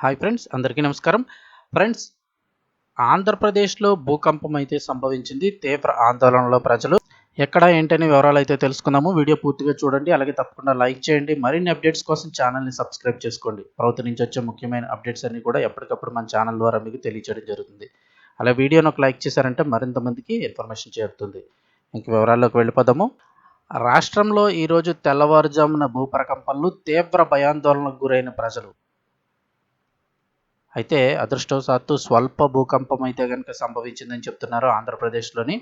Hi friends అందరికీ నమస్కారం. Friends ఆంధ్రప్రదేశ్లో భూకంపం అయితే సంభవించింది తీవ్ర ఆందోళనలో ప్రజలు. ఎక్కడ ఏంటనే వివరాలు అయితే తెలుసుకుందాము. వీడియో పూర్తిగా చూడండి అలాగే తప్పకుండా లైక్ చేయండి. మరిన్ని అప్డేట్స్ కోసం ఛానల్ని సబ్స్క్రైబ్ చేసుకోండి. ప్రభుత్వం నుంచి వచ్చే ముఖ్యమైన అప్డేట్స్ అన్ని కూడా ఎప్పటికప్పుడు మన ఛానల్ ద్వారా మీకు తెలియచేయడం జరుగుతుంది. అలా వీడియోను ఒక లైక్ చేశారంటే మరింత మందికి ఇన్ఫర్మేషన్ చేరుతుంది. ఇంక వివరాల్లోకి వెళ్ళిపోదాము. రాష్ట్రంలో ఈరోజు తెల్లవారుజామున భూప్రకంపనలు తీవ్ర భయాందోళనకు గురైన ప్రజలు. అయితే అదృష్టవశాత్తు స్వల్ప భూకంపం అయితే కనుక సంభవించిందని చెప్తున్నారు ఆంధ్రప్రదేశ్లోని.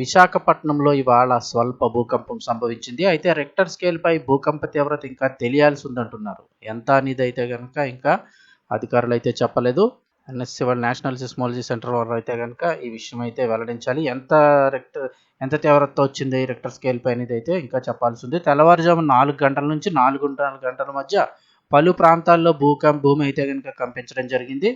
విశాఖపట్నంలో ఇవాళ స్వల్ప భూకంపం సంభవించింది. అయితే రెక్టర్ స్కేల్పై భూకంప తీవ్రత ఇంకా తెలియాల్సి ఉందంటున్నారు. ఎంత అనేది అయితే కనుక ఇంకా అధికారులు అయితే చెప్పలేదు. ఎన్ఎస్సి వాళ్ళు నేషనల్ సిస్మాలజీ సెంటర్ వారు అయితే కనుక ఈ విషయం అయితే వెల్లడించాలి. ఎంత రెక్టర్ ఎంత తీవ్రత వచ్చింది రెక్టర్ స్కేల్ పై అనేది అయితే ఇంకా చెప్పాల్సి ఉంది. తెల్లవారుజాము నాలుగు గంటల నుంచి నాలుగు గంటల మధ్య పలు ప్రాంతాల్లో భూకం భూమి అయితే కనుక కంపించడం జరిగింది.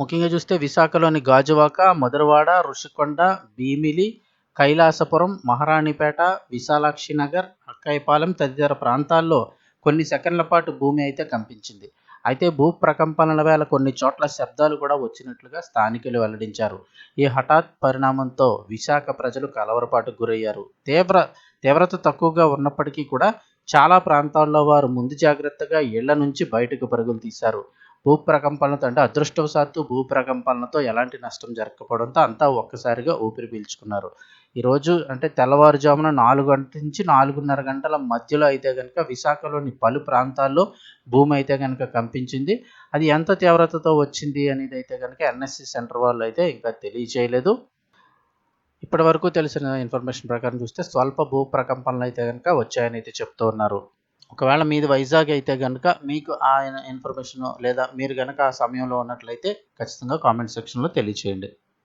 ముఖ్యంగా చూస్తే విశాఖలోని గాజువాక మధురవాడ ఋషికొండ భీమిలి కైలాసపురం మహారాణిపేట విశాలాక్షి నగర్ అక్కాయపాలెం తదితర ప్రాంతాల్లో కొన్ని సెకండ్ల పాటు భూమి అయితే కంపించింది. అయితే భూ ప్రకంపనల వేళ కొన్ని చోట్ల శబ్దాలు కూడా వచ్చినట్లుగా స్థానికులు వెల్లడించారు. ఈ హఠాత్ పరిణామంతో విశాఖ ప్రజలు కలవరపాటు గురయ్యారు. తీవ్ర తీవ్రత తక్కువగా ఉన్నప్పటికీ కూడా చాలా ప్రాంతాల్లో వారు ముందు జాగ్రత్తగా ఇళ్ళ నుంచి బయటకు పరుగులు తీశారు. భూప్రకంపనలతో అంటే అదృష్టవశాత్తు భూప్రకంపనలతో ఎలాంటి నష్టం జరగకపోవడంతో అంతా ఒక్కసారిగా ఊపిరి పీల్చుకున్నారు. ఈరోజు అంటే తెల్లవారుజామున నాలుగు గంటల నుంచి నాలుగున్నర గంటల మధ్యలో అయితే కనుక విశాఖలోని పలు ప్రాంతాల్లో భూమి అయితే కనుక కంపించింది. అది ఎంత తీవ్రతతో వచ్చింది అనేది అయితే కనుక ఎన్ఎస్సి సెంటర్ వాళ్ళు అయితే ఇంకా తెలియచేయలేదు ఇప్పటి వరకు తెలిసిన ఇన్ఫర్మేషన్ ప్రకారం చూస్తే స్వల్ప భూ ప్రకంపనలు అయితే కనుక వచ్చాయని అయితే చెప్తూ ఉన్నారు. ఒకవేళ మీది వైజాగ్ అయితే కనుక మీకు ఆ ఇన్ఫర్మేషన్ లేదా మీరు కనుక ఆ సమయంలో ఉన్నట్లయితే ఖచ్చితంగా కామెంట్ సెక్షన్లో తెలియచేయండి.